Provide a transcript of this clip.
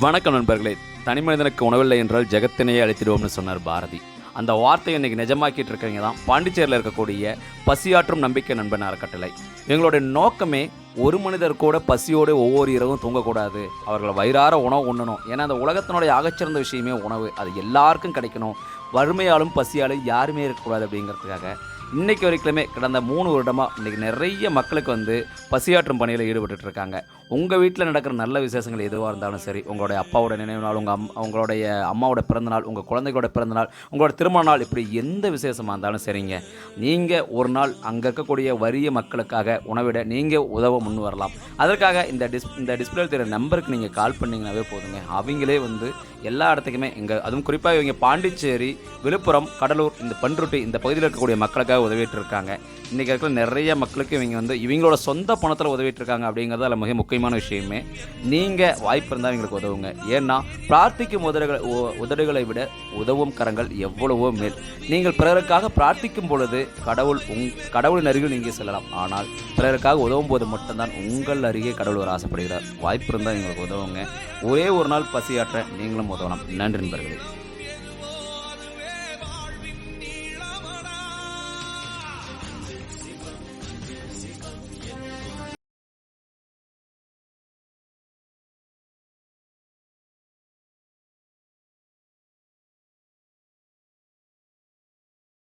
வணக்கம் நண்பர்களே. தனி மனிதனுக்கு உணவில்லை என்றால் ஜெகத்தினையே அழைத்திடுவோம்னு சொன்னார் பாரதி. அந்த வார்த்தையை இன்னைக்கு நிஜமாக்கிட்டு இருக்கவங்க தான். பாண்டிச்சேரியில் இருக்கக்கூடிய பசியாற்றும் நம்பிக்கை நண்பன் அறக்கட்டளை எங்களுடைய நோக்கமே ஒரு மனிதர் கூட பசியோடு ஒவ்வொரு இரவும் தூங்கக்கூடாது. அவர்கள் வயிறார உணவு உண்ணணும். ஏன்னா அந்த உலகத்தினுடைய ஆகச்சிறந்த விஷயமே உணவு. அது எல்லாருக்கும் கிடைக்கணும். வறுமையாலும் பசியாலும் யாருமே இருக்கக்கூடாது அப்படிங்கிறதுக்காக இன்றைக்கி வரைக்குமே கடந்த மூணு வருடமாக இன்றைக்கி நிறைய மக்களுக்கு வந்து பசியாற்றும் பணியில் ஈடுபட்டுட்டு இருக்காங்க உங்கள் வீட்டில் நடக்கிற நல்ல விசேஷங்கள் எதுவாக இருந்தாலும் சரி உங்களுடைய அப்பாவோட நினைவு நாள் உங்கள் அம் உங்களுடைய அம்மாவோட பிறந்தநாள் உங்கள் குழந்தைகளோட பிறந்தநாள் உங்களோட திருமண நாள் இப்படி எந்த விசேஷமாக இருந்தாலும் சரிங்க. நீங்கள் ஒரு நாள் அங்கே இருக்கக்கூடிய வறிய மக்களுக்காக உணவிட நீங்கள் உதவ முன் வரலாம். அதற்காக இந்த டிஸ் இந்த டிஸ்பிளே தெரிய நம்பருக்கு நீங்கள் கால் பண்ணிங்கனாவே போதுங்க. அவங்களே வந்து எல்லா இடத்துக்குமே இங்கே அதுவும் குறிப்பாக இவங்க பாண்டிச்சேரி விழுப்புரம் கடலூர் இந்த பண்ருட்டி இந்த பகுதியில் இருக்கக்கூடிய மக்களுக்காக உதவிட்டு இருக்காங்க இன்றைக்கி இருக்கிற நிறைய மக்களுக்கு இவங்க வந்து இவங்களோட சொந்த பணத்தில் உதவிட்டு இருக்காங்க அப்படிங்கிறது அதில் மிக முக்கியமான விஷயமே. நீங்கள் வாய்ப்பு இருந்தால் இவங்களுக்கு உதவுங்க. ஏன்னா பிரார்த்திக்கும் உதடுகள் உதடுகளை விட உதவும் கரங்கள் எவ்வளவோ மேல். நீங்கள் பிறருக்காக பிரார்த்திக்கும் பொழுது கடவுள் உங் கடவுளின் அருகில் நீங்கள் செல்லலாம். ஆனால் பிறருக்காக உதவும் போது மட்டும்தான் உங்கள் அருகே கடவுள் ஒரு ஆசைப்படுகிறார். வாய்ப்பு இருந்தால் எங்களுக்கு உதவுங்க. ஒரே ஒரு நாள் பசியாற்ற நீங்களும் உதவலாம். நன்றி நண்பர்களே.